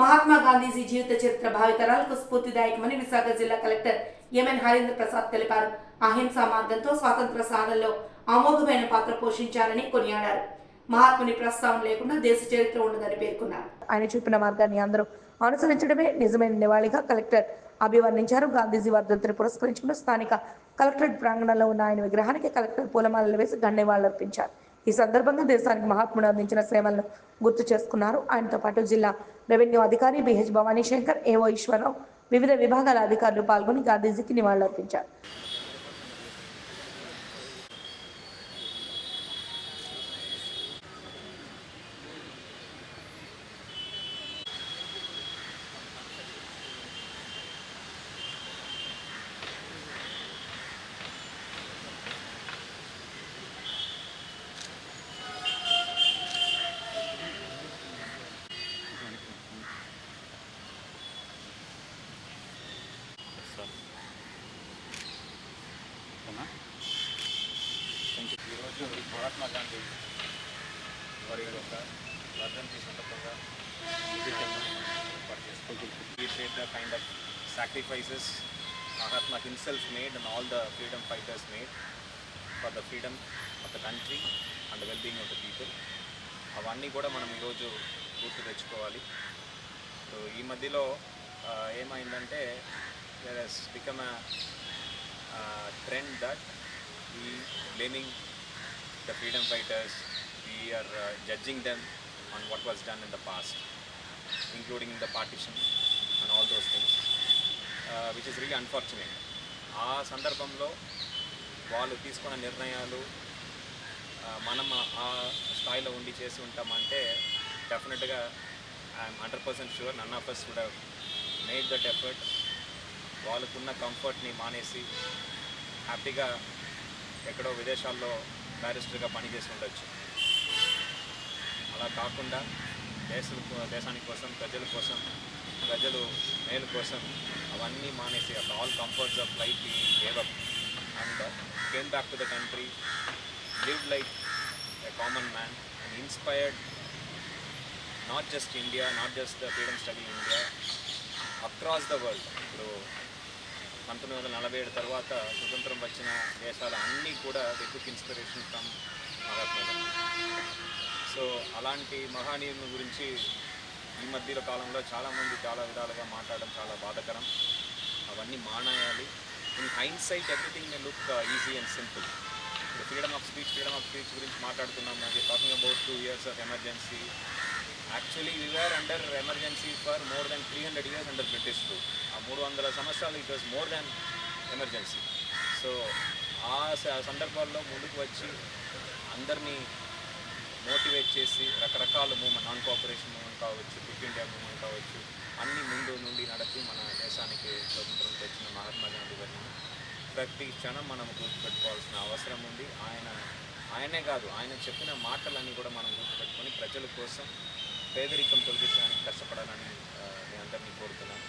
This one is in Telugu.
మహాత్మా గాంధీజీ జీవిత చరిత్ర భావితరాలకు స్ఫూర్తిదాయకమని విశాఖ జిల్లా కలెక్టర్ ఎంఎన్ హరేంద్ర ప్రసాద్ తెలిపారు. అహింసా మార్గంతో స్వాతంత్ర సాధనలో అమోఘమైన పాత్ర పోషించారని కొనియాడారు. మహాత్ముని ప్రస్తావన లేకుండా దేశ చరిత్ర ఉండదని పేర్కొన్నారు. ఆయన చూపిన మార్గాన్ని అందరూ అనుసరించడమే నిజమైన నివాళిగా కలెక్టర్ అభివర్ణించారు. గాంధీజీ వర్ధంతిని పురస్కరించుకున్న స్థానిక కలెక్టరేట్ ప్రాంగణంలో ఉన్న ఆయన విగ్రహానికి కలెక్టర్ పూలమాలలు వేసి గండేవాళ్ళర్పించారు ఈ సందర్భంగా దేశానికి మహాత్ముడు అందించిన సేవలను గుర్తు చేసుకున్నారు. ఆయనతో పాటు జిల్లా రెవెన్యూ అధికారి B H Bhavani Shankar AO Eswararao వివిధ విభాగాల అధికారులు పాల్గొని గాంధీజీకి నివాళులర్పించారు. ఈరోజు మహాత్మా గాంధీ వారి యొక్క వర్ధంతి సందర్భంగా ఏర్పాటు చేసుకుంటుంది appreciate the kind of sacrifices Mahatma himself made and all the freedom fighters made for the freedom of the country and the well-being of the people. అవన్నీ కూడా మనం ఈరోజు గుర్తు తెచ్చుకోవాలి సో ఈ మధ్యలో ఆ, ఏమైందంటే there has become trend that we blaming the freedom fighters, we are uh, judging them on what was done in the past, including the partition and all those things, uh, which is really unfortunate. ఆ సందర్భంలో వాళ్ళు తీసుకున్న నిర్ణయాలు మనం ఆ- ఆ స్థాయిలో ఉండి చేసి ఉంటామంటే డెఫినెట్గా I'm hundred percent sure none of us would made that effort వాళ్ళకున్న కంఫర్ట్ని మానేసి హ్యాపీగా ఎక్కడో విదేశాల్లో బ్యారిస్టర్గా పనిచేసి ఉండొచ్చు. అలా కాకుండా దేశ దేశాని కోసం ప్రజల కోసం ప్రజలు మేలు కోసం అవన్నీ మానేసి all comforts of life he gave and came back to the country live like a common man and inspired not just India not just the freedom study India across the world. ఇప్పుడు పంతొమ్మిది వందల నలభై ఏడు తర్వాత స్వతంత్రం వచ్చిన దేశాలు అన్నీ కూడా దిక్కు ఇన్స్పిరేషన్ ఫ్రమ్ మహాత్మా సో అలాంటి మహానీయుల గురించి ఈ మధ్యలో కాలంలో చాలామంది చాలా విధాలుగా మాట్లాడడం చాలా బాధకరం. అవన్నీ మానేయాలి. In hindsight everything may look uh, easy and simple. ఇప్పుడు freedom of speech freedom of speech గురించి మాట్లాడుతున్నాం. అది talking about two years of emergency actually we are under emergency for more than three hundred years under British rule ఆ మూడు వందల సంవత్సరాలు it was more than emergency so ఆ సందర్భాల్లో ముందుకు వచ్చి అందరినీ మోటివేట్ చేసి రకరకాల మూమెంట్ నాన్ కోఆపరేషన్ మూమెంట్ కావచ్చు క్విట్ ఇండియా మూమెంట్ కావచ్చు అన్ని ముందు నుండి నడిపి మన దేశానికి స్వతంత్రం తెచ్చిన మహాత్మా గాంధీ గారిని. ప్రతి క్షణం మనం గుర్తుపెట్టుకోవాల్సిన అవసరం ఉంది. ఆయన ఆయనే కాదు ఆయన చెప్పిన మాటలన్నీ కూడా మనం గుర్తుపెట్టుకొని ప్రజల కోసం పేదరికం తొలగించడానికి కష్టపడాలని ఆ, మీ అందరినీ కోరుతున్నాను